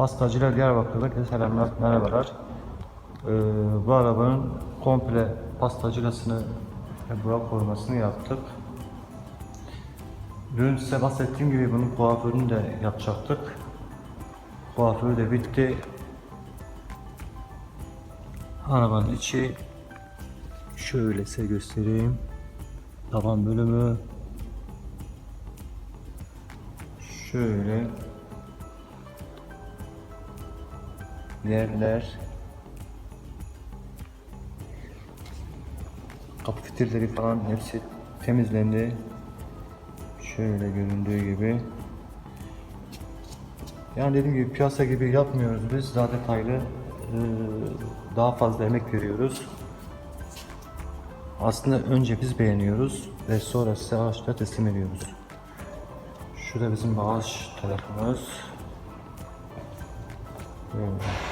Pastacılar Diyarbakır'da selamlar, merhabalar. Ee, bu arabanın komple pastacılasını ve burak korumasını yaptık. Dün size bahsettiğim gibi bunun kuaförünü de yapacaktık. Kuaförü de bitti. Arabanın içi şöyle size göstereyim. Tavan bölümü şöyle yerler kapı fitilleri falan hepsi temizlendi. Şöyle göründüğü gibi. Yani dediğim gibi piyasa gibi yapmıyoruz biz. Daha detaylı eee, daha fazla emek veriyoruz. Aslında önce biz beğeniyoruz ve sonra size araçları teslim ediyoruz. Şurada bizim bagaj tarafımız. Böyle.